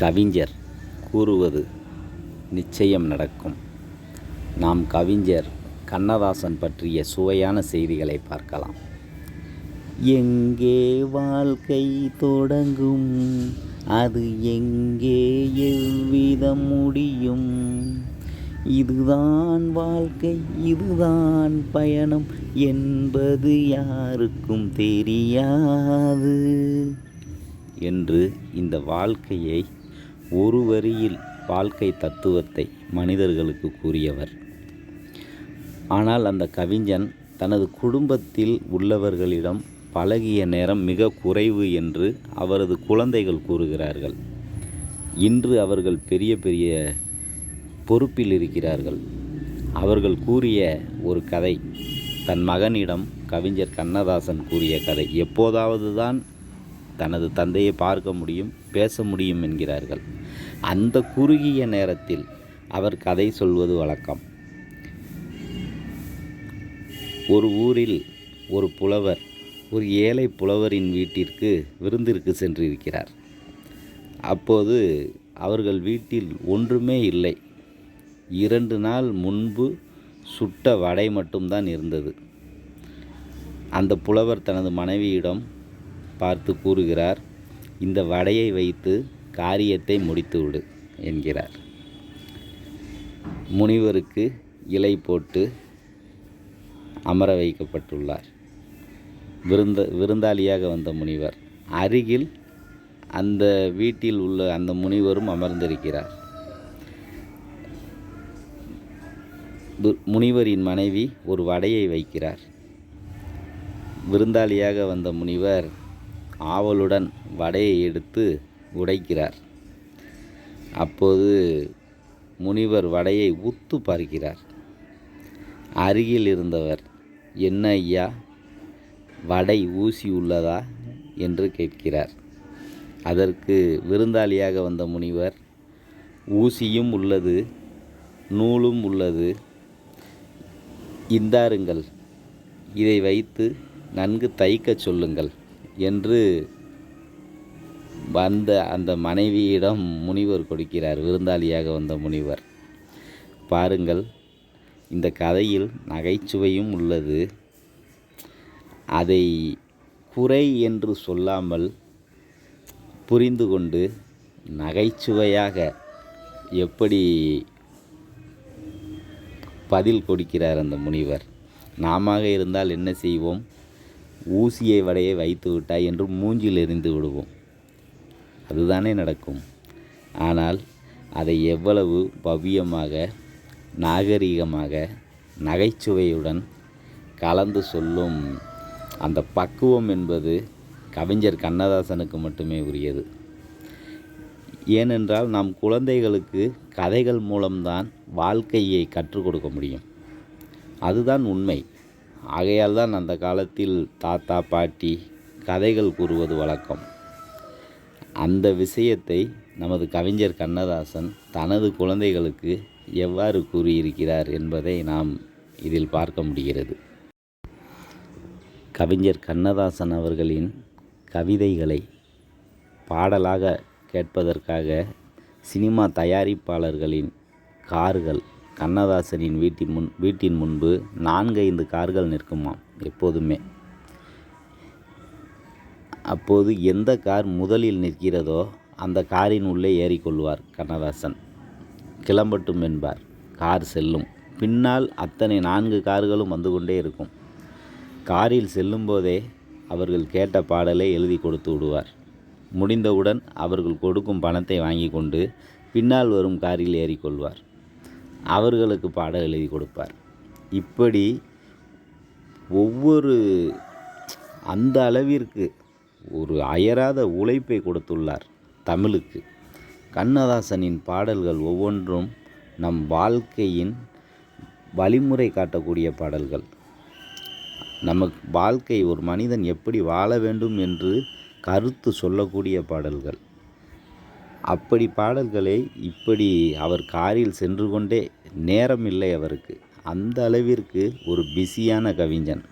கவிஞர் கூறுவது நிச்சயம் நடக்கும். நாம் கவிஞர் கண்ணதாசன் பற்றிய சுவையான செய்திகளை பார்க்கலாம். எங்கே வாழ்க்கை தொடங்கும்? அது எங்கே எவ்விதம் முடியும்? இதுதான் வாழ்க்கை இதுதான் பயணம் என்பது யாருக்கும் தெரியாது. என்று இந்த வாழ்க்கையை ஒரு வரியில் வாழ்க்கை தத்துவத்தை மனிதர்களுக்கு கூறியவர். ஆனால் அந்த கவிஞன் தனது குடும்பத்தில் உள்ளவர்களிடம் பழகிய நேரம் மிக குறைவு என்று அவரது குழந்தைகள் கூறுகிறார்கள். இன்று அவர்கள் பெரிய பெரிய பொறுப்பில் இருக்கிறார்கள். அவர்கள் கூறிய ஒரு கதை தன் மகனிடம் கவிஞர் கண்ணதாசன் கூறிய கதை எப்போதாவது தான் தனது தந்தையை பார்க்க முடியும் பேச முடியும் என்கிறார்கள். அந்த குறுகிய நேரத்தில் அவர் கதை சொல்வது வழக்கம். ஒரு ஊரில் ஒரு புலவர் ஒரு ஏழை புலவரின் வீட்டிற்கு விருந்திற்கு சென்றிருக்கிறார். அப்போது அவர்கள் வீட்டில் ஒன்றுமே இல்லை. இரண்டு நாள் முன்பு சுட்ட வடை மட்டும்தான் இருந்தது. அந்த புலவர் தனது மனைவியிடம் பார்த்து கூறுகிறார் இந்த வடையை வைத்து காரியத்தை முடித்துவிடு என்கிறார். முனிவருக்கு இலை போட்டு அமர வைக்கப்பட்டுள்ளார். விருந்த விருந்தாளியாக வந்த முனிவர் அருகில் அந்த வீட்டில் உள்ள அந்த முனிவரும் அமர்ந்திருக்கிறார். து- முனிவரின் மனைவி ஒரு வடையை வைக்கிறார். விருந்தாளியாக வந்த முனிவர் ஆவலுடன் வடையை எடுத்து உடைக்கிறார். அப்போது முனிவர் வடையை உத்து பார்க்கிறார். அருகில் இருந்தவர் என்ன ஐயா வடை ஊசி உள்ளதா? என்று கேட்கிறார். அதற்கு விருந்தாளியாக வந்த முனிவர் ஊசியும் உள்ளது நூலும் உள்ளது. இந்தாருங்கள் இதை வைத்து நன்கு தைக்கச் சொல்லுங்கள். என்று வந்த அந்த மனைவியிடம் முனிவர் கொடுக்கிறார் விருந்தாளியாக வந்த முனிவர். பாருங்கள் இந்த கதையில் நகைச்சுவையும் உள்ளது. அதை குறை என்று சொல்லாமல் புரிந்து கொண்டு நகைச்சுவையாக எப்படி பதில் கொடுக்கிறார் அந்த முனிவர். நாம இருந்தால் என்ன செய்வோம்? ஊசியை வடையை வைத்து விட்டாய் என்று மூஞ்சில் எறிந்து விடுவோம். அதுதானே நடக்கும். ஆனால் அதை எவ்வளவு பவ்யமாக நாகரிகமாக நகைச்சுவையுடன் கலந்து சொல்லும் அந்த பக்குவம் என்பது கவிஞர் கண்ணதாசனுக்கு மட்டுமே உரியது. ஏனென்றால் நம் குழந்தைகளுக்கு கதைகள் மூலம்தான் வாழ்க்கையை கற்றுக் கொடுக்க முடியும். அதுதான் உண்மை. ஆகையால் தான் அந்த காலத்தில் தாத்தா பாட்டி கதைகள் கூறுவது வழக்கம். அந்த விஷயத்தை நமது கவிஞர் கண்ணதாசன் தனது குழந்தைகளுக்கு எவ்வாறு கூறியிருக்கிறார் என்பதை நாம் இதில் பார்க்க முடிகிறது. கவிஞர் கண்ணதாசன் அவர்களின் கவிதைகளை பாடலாக கேட்பதற்காக சினிமா தயாரிப்பாளர்களின் கார்கள் கண்ணதாசனின் வீட்டின் முன் வீட்டின் முன்பு நான்கைந்து கார்கள் நிற்குமாம் எப்போதுமே. அப்போது எந்த கார் முதலில் நிற்கிறதோ அந்த காரின் உள்ளே ஏறிக்கொள்வார் கண்ணதாசன். கிளம்பட்டும் என்பார். கார் செல்லும். பின்னால் அத்தனை நான்கு கார்களும் வந்து கொண்டே இருக்கும். காரில் செல்லும்போதே அவர்கள் கேட்ட பாடலை எழுதி கொடுத்து விடுவார். முடிந்தவுடன் அவர்கள் கொடுக்கும் பணத்தை வாங்கி கொண்டு பின்னால் வரும் காரில் ஏறிக்கொள்வார் அவர்களுக்கு பாடல் எழுதி கொடுப்பார். இப்படி ஒவ்வொரு அந்த அளவிற்கு ஒரு அயராத உழைப்பை கொடுத்துள்ளார் தமிழுக்கு. கண்ணதாசனின் பாடல்கள் ஒவ்வொன்றும் நம் வாழ்க்கையின் வழிமுறை காட்டக்கூடிய பாடல்கள். நமக்கு வாழ்க்கை ஒரு மனிதன் எப்படி வாழ வேண்டும் என்று கருத்து சொல்லக்கூடிய பாடல்கள். அப்படி பாடல்களை இப்படி அவர் காரில் சென்று கொண்டே நேரம் இல்லை அவருக்கு. அந்த அளவிற்கு ஒரு பிஸியான கவிஞன்.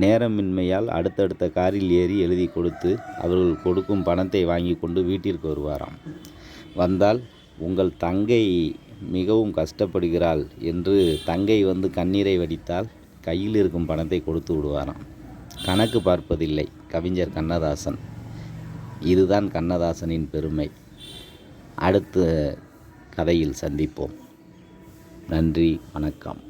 நேரமின்மையால் அடுத்தடுத்த காரில் ஏறி எழுதி கொடுத்து அவர்கள் கொடுக்கும் பணத்தை வாங்கி கொண்டு வீட்டிற்கு வருவாராம். வந்தால் உங்கள் தங்கை மிகவும் கஷ்டப்படுகிறாள் என்று தங்கை வந்து கண்ணீரை வடித்தால் கையில் இருக்கும் பணத்தை கொடுத்து விடுவாராம். கணக்கு பார்ப்பதில்லை கவிஞர் கண்ணதாசன். இதுதான் கண்ணதாசனின் பெருமை. அடுத்த கதையில் சந்திப்போம். நன்றி வணக்கம்.